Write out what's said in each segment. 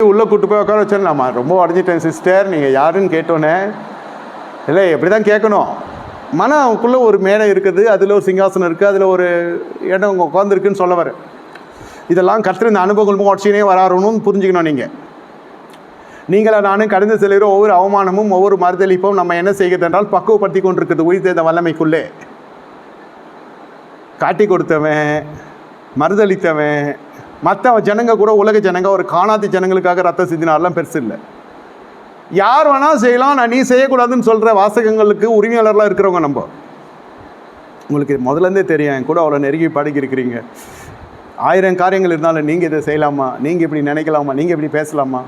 உள்ளே கூட்டு போய் உட்கார வச்சிடலாமா ரொம்ப உடஞ்சிட்டேன் சிஸ்டர் நீங்கள் யாருன்னு கேட்டோன்னே இல்லை எப்படி தான் கேட்கணும். மனம் அவனுக்குள்ளே ஒரு மேடை இருக்குது அதில் ஒரு சிங்காசனம் இருக்குது அதில் ஒரு இடம் உங்கள் உட்காந்துருக்குன்னு சொல்ல வரேன் இதெல்லாம் கற்று இந்த அனுபவங்கள் உடச்சினே வராருன்னு புரிஞ்சுக்கணும் நீங்கள் நீங்களா நானும் கடந்து செல்கிற ஒவ்வொரு அவமானமும் ஒவ்வொரு மறுதளிப்பும் நம்ம என்ன செய்கிறது என்றால் பக்குவப்படுத்தி கொண்டிருக்கிறது உயிர் தேர்ந்த வல்லமைக்குள்ளே. காட்டி கொடுத்தவன் மறுதளித்தவன் மற்ற ஜனங்க கூட உலக ஜனங்க ஒரு காணாத ஜனங்களுக்காக ரத்த சிந்தினார்லாம் பெருசு இல்லை. யார் வேணால் செய்யலாம் நான் நீ செய்யக்கூடாதுன்னு சொல்கிற வாசகங்களுக்கு உரிமையாளர்லாம் இருக்கிறவங்க நம்ம. உங்களுக்கு முதலேருந்தே தெரியும் என் கூட அவ்வளோ நெருங்கி பழகி இருக்கிறீங்க ஆயிரம் காரியங்கள் இருந்தாலும் நீங்கள் இதை செய்யலாமா? நீங்கள் இப்படி நினைக்கலாமா? நீங்கள் இப்படி பேசலாமா?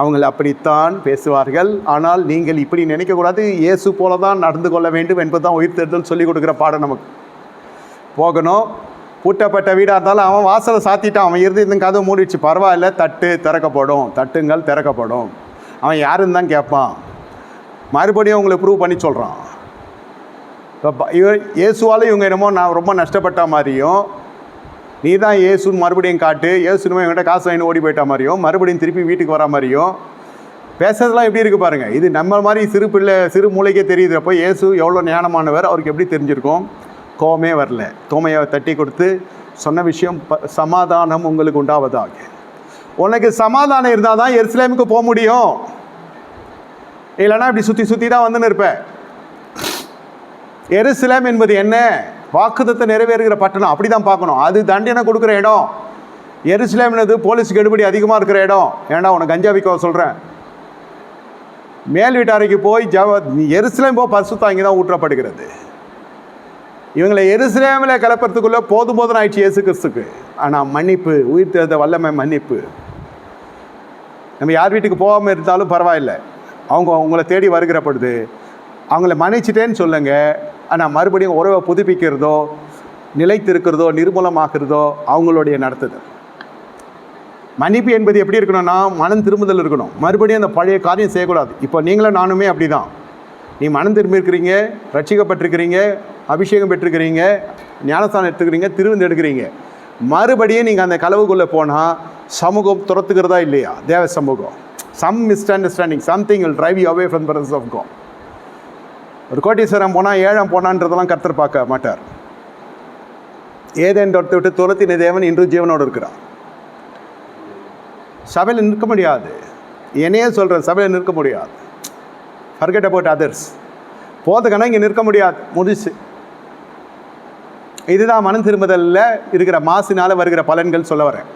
அவங்களை அப்படித்தான் பேசுவார்கள். ஆனால் நீங்கள் இப்படி நினைக்கக்கூடாது. இயேசு போல தான் நடந்து கொள்ள வேண்டும் என்பது தான் உயிர் தேர்தல் சொல்லிக் கொடுக்குற பாடம் நமக்கு. போகணும். பூட்டப்பட்ட வீடாக இருந்தாலும் அவன் வாசலை சாத்திட்டான். அவன் இருந்து இந்த கதவு மூடிடுச்சு. பரவாயில்ல தட்டு திறக்கப்படும். தட்டுங்கள் திறக்கப்படும். அவன் யாருன்னு தான் கேட்பான். மறுபடியும் உங்களை ப்ரூவ் பண்ணி சொல்கிறான் இப்போ இவர் இயேசுவால் இவங்க என்னமோ நான் ரொம்ப நஷ்டப்பட்ட மாதிரியும் நீ தான் இயேசுன்னு மறுபடியும் காட்டு இயேசுனுமே என்கிட்ட காசு வாங்கி ஓடி போயிட்ட மாதிரியும் மறுபடியும் திருப்பி வீட்டுக்கு வர மாதிரியும் பேசுறதுலாம் எப்படி இருக்குது பாருங்கள் இது நம்ம மாதிரி சிறு பிள்ளை சிறு மூளைக்கே தெரியுது. அப்போ இயேசு எவ்வளோ ஞானமானவர் அவருக்கு எப்படி தெரிஞ்சிருக்கும்? கோவமே வரல. தோமையை தட்டி கொடுத்து சொன்ன விஷயம் ப சமாதானம் உங்களுக்கு உண்டாவதாக. உனக்கு சமாதானம் இருந்தால் தான் எருசலேமுக்கு போக முடியும். இல்லைன்னா இப்படி சுற்றி சுற்றி தான் வந்துன்னு இருப்பேன் எருசலேம் என்பது என்ன? வாக்குத்தத்தை நிறைவேறுகிற பட்டணம். அப்படி தான் பார்க்கணும். அது தண்டனை கொடுக்குற இடம். எருசலேம்னது போலீஸ் கெடுபடி அதிகமாக இருக்கிற இடம். ஏன்னா உனக்கு கஞ்சா விற்க சொல்கிறேன் மேல் வீட்டாரைக்கு போய் ஜவ எருசலேம் போ பசு தாங்கி தான் ஊற்றப்படுகிறது. இவங்களை எருசலேமில் கலப்பறதுக்குள்ளே போதும் போதும் ஆயிடுச்சு இயேசு கிறிஸ்துக்கு. ஆனால் மன்னிப்பு உயிர் தேர்ந்த வல்லமை மன்னிப்பு. நம்ம யார் வீட்டுக்கு போகாமல் இருந்தாலும் பரவாயில்லை. அவங்க உங்களை தேடி வருகிற பொழுது அவங்கள மன்னிச்சிட்டேன்னு சொல்லுங்கள் ஆனால் மறுபடியும் உறவை புதுப்பிக்கிறதோ நிலைத்திருக்கிறதோ நிர்மூலமாக்குறதோ அவங்களுடைய நடத்துதல். மன்னிப்பு என்பது எப்படி இருக்கணும்னா மனம் திரும்புதல் இருக்கணும். மறுபடியும் அந்த பழைய காரியம் செய்யக்கூடாது. இப்போ நீங்களும் நானுமே அப்படி தான் நீ மனம் திரும்பி இருக்கிறீங்க ரட்சிக்கப்பட்டிருக்கிறீங்க அபிஷேகம் பெற்றுக்கிறீங்க ஞானஸ்தானம் எடுத்துக்கிறீங்க திருவிந்து எடுக்கிறீங்க. மறுபடியும் நீங்கள் அந்த கலவுக்குள்ளே போனால் சமூகம் துரத்துக்கிறதா இல்லையா? தேவ சமூகம். Some misunderstanding something will drive you away from presence of God ஒரு கோட்டீஸ்வரம் போனால் ஏழாம் போனான்றதெல்லாம் கர்த்தர் பார்க்க மாட்டார். ஏதேன் தொட்டு விட்டு துரத்தின தேவன் இன்று ஜீவனோடு இருக்கிறார். சபையில் நிற்க முடியாது. என்னையே சொல்கிறேன் சபையில் நிற்க முடியாது. ஃபர்கெட் அபவுட் அதர்ஸ் போதுக்கான இங்கே நிற்க முடியாது. முடிச்சு இதுதான் மனம் திரும்புதலில் இருக்கிற மாசினால் வருகிற பலன்கள் சொல்ல வரேன்.